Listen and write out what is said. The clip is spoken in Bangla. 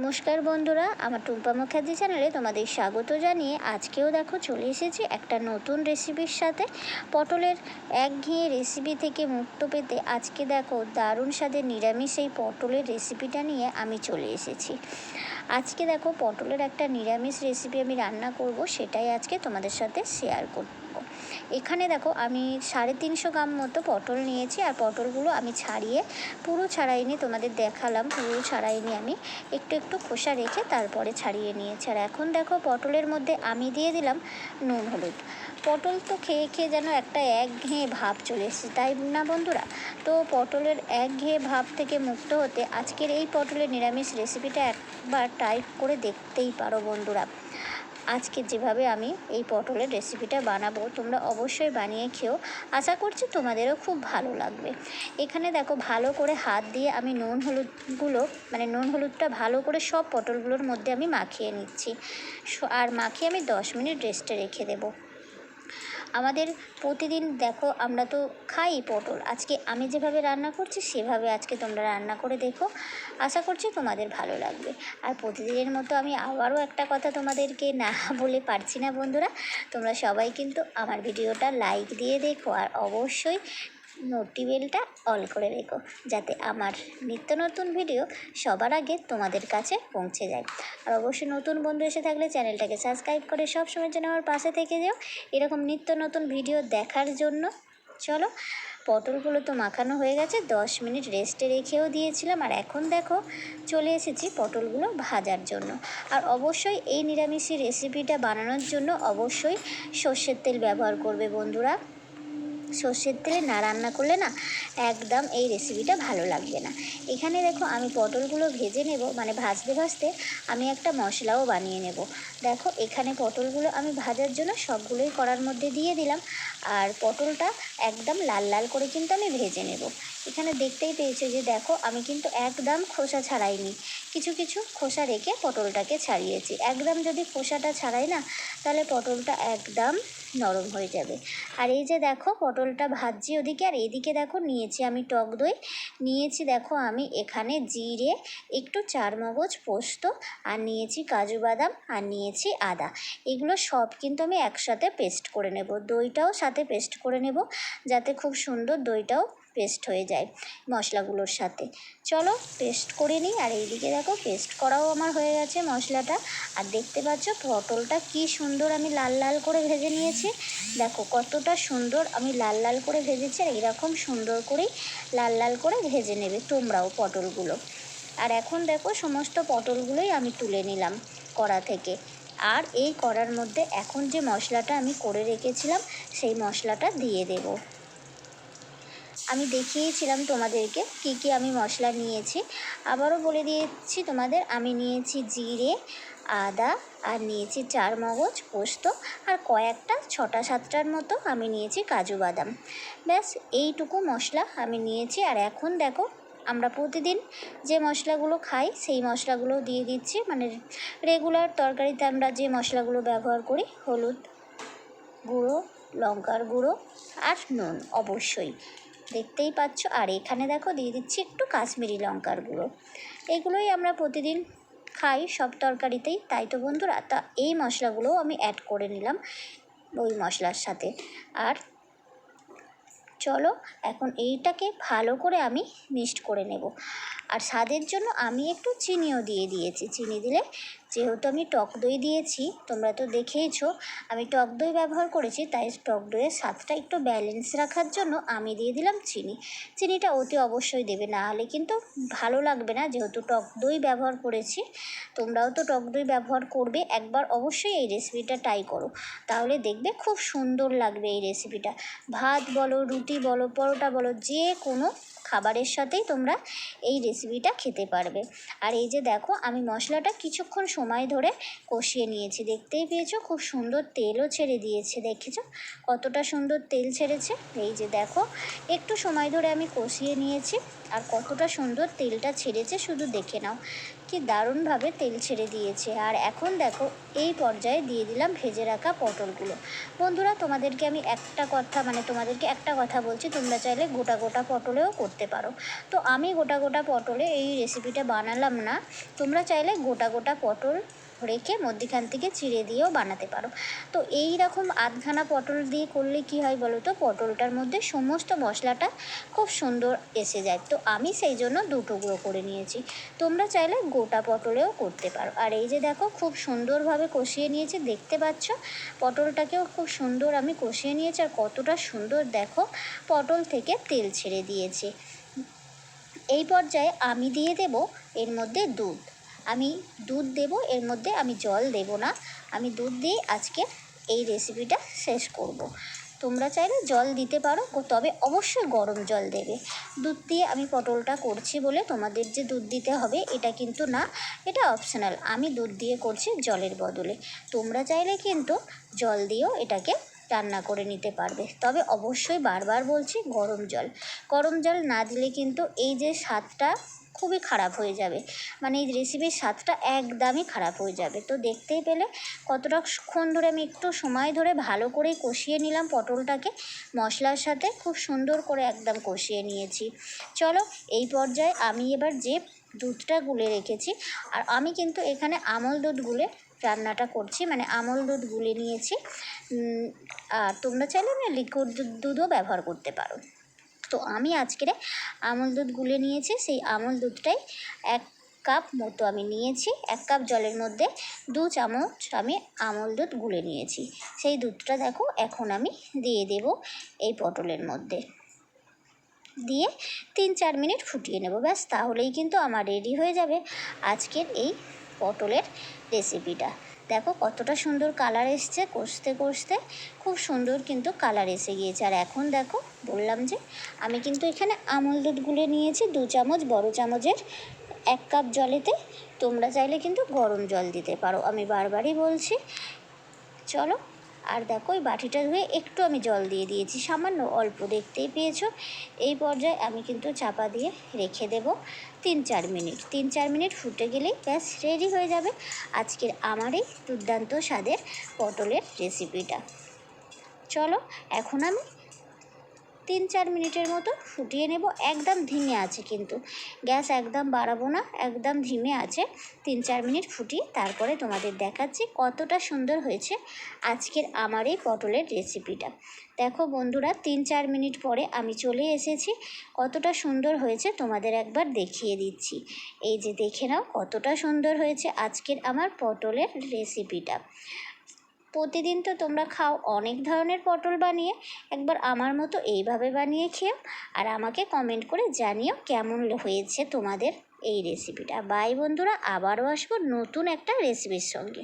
নমস্কার বন্ধুরা, আমার টুম্পা মুখার্জি চ্যানেলে তোমাদের স্বাগত জানিয়ে আজকেও দেখো চলে এসেছি একটা নতুন রেসিপির সাথে। পটলের একঘেয়ে রেসিপি থেকে মুক্ত পেতে আজকে দেখো দারুণ স্বাদের নিরামিষ এই পটলের রেসিপিটা নিয়ে আমি চলে এসেছি। আজকে দেখো পটলের একটা নিরামিষ রেসিপি আমি রান্না করব, সেটাই আজকে তোমাদের সাথে শেয়ার করব। এখানে দেখো আমি সাড়ে তিনশো গ্রাম মতো পটল নিয়েছি আর পটলগুলো আমি ছাড়িয়ে, পুরো ছাড়াইনি তোমাদের দেখালাম, পুরো ছাড়াইনি আমি। একটু একটু খোসা রেখে তারপরে ছাড়িয়ে নিয়েছি। আর এখন দেখো পটলের মধ্যে আমি দিয়ে দিলাম নুন, হলুদ। পটল তো খেয়ে খেয়ে যেন একটা একঘেয়ে ভাব চলে এসেছে, তাই না বন্ধুরা? তো পটলের একঘেয়ে ভাব থেকে মুক্ত হতে আজকের এই পটলের নিরামিষ রেসিপিটা একবার ট্রাই করে দেখতেই পারো বন্ধুরা। আজকে যেভাবে আমি এই পটলের রেসিপিটা বানাবো, তোমরা অবশ্যই বানিয়ে খেও। আশা করছি তোমাদেরও খুব ভালো লাগবে। এখানে দেখো ভালো করে হাত দিয়ে আমি নুন হলুদগুলো মানে নুন হলুদটা ভালো করে সব পটলগুলোর মধ্যে আমি মাখিয়ে নিচ্ছি। আর মাখিয়ে আমি দশ মিনিট রেস্টে রেখে দেবো। আমাদের প্রতিদিন দেখো, আমরা তো খাই পটল। আজকে আমি যেভাবে রান্না করছি, সেভাবে আজকে তোমরা রান্না করে দেখো। আশা করছি তোমাদের ভালো লাগবে। আর প্রতিদিনের মতো আমি আবারও একটা কথা তোমাদেরকে না বলে পারছি না বন্ধুরা। তোমরা সবাই কিন্তু আমার ভিডিওটা লাইক দিয়ে দেখো। আর অবশ্যই নোটিবেলটা অল করে রেখো, যাতে আমার নিত্য নতুন ভিডিও সবার আগে তোমাদের কাছে পৌঁছে যায়। আর অবশ্যই নতুন বন্ধু এসে থাকলে চ্যানেলটাকে সাবস্ক্রাইব করে সব সময়ের জন্য আমার পাশে থেকে যাও। এরকম নিত্য নতুন ভিডিও দেখার জন্য চলো, পটলগুলো তো মাখানো হয়ে গেছে, দশ মিনিট রেস্টে রেখেও দিয়েছিলাম। আর এখন দেখো, চলে এসেছি পটলগুলো ভাজার জন্য। আর অবশ্যই এই নিরামিষি রেসিপিটা বানানোর জন্য অবশ্যই সর্ষের তেল ব্যবহার করবে বন্ধুরা। সর্ষের তেলে না রান্না করলে না একদম এই রেসিপিটা ভালো লাগবে না। এখানে দেখো আমি পটলগুলো ভেজে নেব মানে ভাজতে ভাজতে আমি একটা মশলাও বানিয়ে নেব। দেখো এখানে পটলগুলো আমি ভাজার জন্য সবগুলোই করার মধ্যে দিয়ে দিলাম। আর পটলটা একদম লাল লাল করে কিন্তু আমি ভেজে নেব। এখানে দেখতেই পেয়েছ যে দেখো, আমি কিন্তু একদম খোসা ছাড়াইনি। কিছু কিছু খোসা রেখে পটলটাকে ছাড়িয়েছি। একদম যদি খোসাটা ছাড়াই না, তাহলে পটলটা একদম নরম হয়ে যাবে। আর এই যে দেখো, পটলটা ভাজছি ওদিকে, আর এদিকে দেখো নিয়েছি আমি টক দই। নিয়েছি দেখো আমি এখানে জিরে, একটু চারমগজ পোস্ত, আর নিয়েছি কাজু বাদাম, আর নিয়েছি আদা। এগুলো সব কিন্তু আমি একসাথে পেস্ট করে নেব। দইটাও সাথে পেস্ট করে নেব, যাতে খুব সুন্দর দইটাও পেস্ট হয়ে যায় মশলাগুলোর সাথে। চলো পেস্ট করে নিই আর এইদিকে দেখো পেস্ট করাও আমার হয়ে গেছে মশলাটা। আর দেখতে পাচ্ছ পটলটা কি সুন্দর আমি লাল লাল করে ভেজে নিয়েছি। দেখো কতটা সুন্দর আমি লাল লাল করে ভেজেছি আর এরকম সুন্দর করেই লাল লাল করে ভেজে নেবে তোমরাও পটলগুলো। আর এখন দেখো সমস্ত পটলগুলোই আমি তুলে নিলাম কড়া থেকে। আর এই কড়ার মধ্যে এখন যে মশলাটা আমি করে রেখেছিলাম সেই মশলাটা দিয়ে দেবো। আমি দেখিয়েছিলাম তোমাদেরকে কি কি আমি মশলা নিয়েছি। আবারও বলে দিয়েছি তোমাদের, আমি নিয়েছি জিরে, আদা, আর নিয়েছি চার মগজ পোস্ত, আর কয়েকটা ছটা সাতটার মতো আমি নিয়েছি কাজু বাদাম। ব্যাস, এইটুকু মশলা আমি নিয়েছি। আর এখন দেখো, আমরা প্রতিদিন যে মশলাগুলো খাই, সেই মশলাগুলো দিয়ে দিচ্ছি। মানে রেগুলার তরকারিতে আমরা যে মশলাগুলো ব্যবহার করি, হলুদ গুঁড়ো, লঙ্কার গুঁড়ো, আর নুন, অবশ্যই। দেখতেই পাচ্ছ। আর এখানে দেখো দিয়ে দিচ্ছি একটু কাশ্মীরি লঙ্কার গুঁড়ো। এগুলোই আমরা প্রতিদিন খাই, সব তরকারিতেই। তাই তো বন্ধুরা, তা এই মশলাগুলোও আমি অ্যাড করে নিলাম ওই মশলার সাথে। আর চলো, এখন এইটাকে ভালো করে আমি মিক্সড করে নেব। আর স্বাদের জন্য আমি একটু চিনিও দিয়ে দিয়েছি। চিনি দিলে যেহেতু আমি টক দই দিয়েছি, তোমরা তো দেখেইছো, আমি টক দই ব্যবহার করেছি, তাই টক দইয়ের স্বাদটা একটু ব্যালেন্স রাখার জন্য আমি দিয়ে দিলাম চিনি। চিনিটা অতি অবশ্যই দেবে, না হলে কিন্তু ভালো লাগবে না, যেহেতু টক দই ব্যবহার করেছি। তোমরাও তো টক দই ব্যবহার করবে, একবার অবশ্যই এই রেসিপিটা ট্রাই করো। তাহলে দেখবে খুব সুন্দর লাগবে এই রেসিপিটা ভাত বলো, রুটি বলো, পরোটা বলো, যে কোনো খাবারের সাথেই তোমরা এই রেসিপিটা খেতে পারবে। আর এই যে দেখো, আমি মশলাটা কিছুক্ষণ সময় ধরে কষিয়ে নিয়েছি। দেখতেই পেয়েছ, খুব সুন্দর তেলও ছেড়ে দিয়েছে, দেখেছ? কতটা সুন্দর তেল ছেড়েছে। এই যে দেখো, একটু সময় ধরে আমি কষিয়ে নিয়েছি, আর কতটা সুন্দর তেলটা ছেড়েছে, শুধু দেখে নাও। কি দারুণভাবে তেল ছেড়ে দিয়েছে। আর এখন দেখো, এই পর্যায়ে দিয়ে দিলাম ভেজে রাখা পটলগুলো। বন্ধুরা, তোমাদেরকে আমি একটা কথা মানে তোমাদেরকে একটা কথা বলছি, তোমরা চাইলে গোটা গোটা পটলেও করতে পারো। তো আমি গোটা গোটা পটলে এই রেসিপিটা বানালাম না। তোমরা চাইলে গোটা গোটা পটল রেখে মধ্যিখান থেকে চিড়ে দিয়েও বানাতে পারো। তো এই রকম আধখানা পটল দিয়ে করলে কি হয় বলো তো? পটলটার মধ্যে সমস্ত মশলাটা খুব সুন্দর এসে যায়। তো আমি সেই জন্য দু টুকরো করে নিয়েছি। তোমরা চাইলে গোটা পটলেও করতে পারো। আর এই যে দেখো, খুব সুন্দরভাবে কষিয়ে নিয়েছি। দেখতে পাচ্ছ? পটলটাকেও খুব সুন্দর আমি কষিয়ে নিয়েছি। আর কতটা সুন্দর দেখো, পটল থেকে তেল ছেড়ে দিয়েছে। এই পর্যায়ে আমি দিয়ে দেব এর মধ্যে দুধ। আমি দুধ দেব, এর মধ্যে আমি জল দেব না। আমি দুধ দিয়ে আজকে এই রেসিপিটা শেষ করব। তোমরা চাইলে জল দিতে পারো তবে অবশ্যই গরম জল দেবে। দুধ দিয়ে আমি পটলটা করছি বলে তোমাদের যে দুধ দিতে হবে, এটা কিন্তু না, এটা অপশনাল আমি দুধ দিয়ে করছি জলের বদলে। তোমরা চাইলে কিন্তু জল দিয়েও এটাকে রান্না করে নিতে পারবে। তবে অবশ্যই বারবার বলছি গরম জল। গরম জল না দিলে কিন্তু এই যে স্বাদটা খুবই খারাপ হয়ে যাবে। মানে এই রেসিপির স্বাদটা একদমই খারাপ হয়ে যাবে। তো দেখতেই পেলে কতটাক্ষণ ধরে আমি একটু সময় ধরে ভালো করে কষিয়ে নিলাম পটলটাকে। মশলার সাথে খুব সুন্দর করে একদম কষিয়ে নিয়েছি। চলো এই পর্যায়ে আমি এবার যে দুধটা গুলে রেখেছি, আর আমি কিন্তু এখানে আমল দুধ গুলে রান্নাটা করছি মানে আমল দুধ গুলে নিয়েছি। আর তোমরা চাইলে না লিকুইড দুধও ব্যবহার করতে পারো। তো আমি আজকের আমল দুধ গুলে নিয়েছি, সেই আমল দুধটাই এক কাপ মতো আমি নিয়েছি, এক কাপ জলের মধ্যে দু চামচ আমি আমল দুধ গুলে নিয়েছি। সেই দুধটা দেখো এখন আমি দিয়ে দেব এই পটলের মধ্যে। দিয়ে তিন চার মিনিট ফুটিয়ে নেব, ব্যাস তাহলেই কিন্তু আমার রেডি হয়ে যাবে আজকের এই পটলের রেসিপিটা দেখো কতটা সুন্দর কালার এসছে, কষতে কষতে খুব সুন্দর কিন্তু কালার এসে গিয়েছে। আর এখন দেখো, বললাম যে আমি কিন্তু এখানে আমল দুধ গুলে নিয়েছি, দু চামচ, বড় চামচের এক কাপ জলেতে। তোমরা চাইলে কিন্তু গরম জল দিতে পারো। আমি বারবারই বলছি, চলো আর দেখো ওই বাটিটা ধুয়ে একটু আমি জল দিয়ে দিয়েছি, সামান্য অল্প দেখতেই পেয়েছ। এই পর্যায়ে আমি কিন্তু চাপা দিয়ে রেখে দেব তিন চার মিনিট। তিন চার মিনিট ফুটে গেলেই ব্যাস রেডি হয়ে যাবে আজকের আমার এই দুর্দান্ত স্বাদের পটলের রেসিপিটা চলো, এখন আমি তিন চার মিনিটের মতো ফুটিয়ে নেব। একদম ধিমে আছে কিন্তু। গ্যাস একদম বাড়াবো না, একদম ধিমে আছে। তিন চার মিনিট ফুটিয়ে তারপরে তোমাদের দেখাচ্ছি কতটা সুন্দর হয়েছে আজকের আমার এই পটলের রেসিপিটা। দেখো বন্ধুরা তিন চার মিনিট পরে আমি চলে এসেছি। কতটা সুন্দর হয়েছে তোমাদের একবার দেখিয়ে দিচ্ছি। এই যে দেখে নাও কতটা সুন্দর হয়েছে আজকের আমার পটলের রেসিপিটা। প্রতিদিন তো তোমরা খাও, অনেক ধরনের পটল বানিয়ে একবার আমার মতো এইভাবে বানিয়ে খেও আর আমাকে কমেন্ট করে জানিও কেমন হয়েছে তোমাদের এই রেসিপিটা বাই বন্ধুরা, আবারও আসব নতুন একটা রেসিপির সঙ্গে।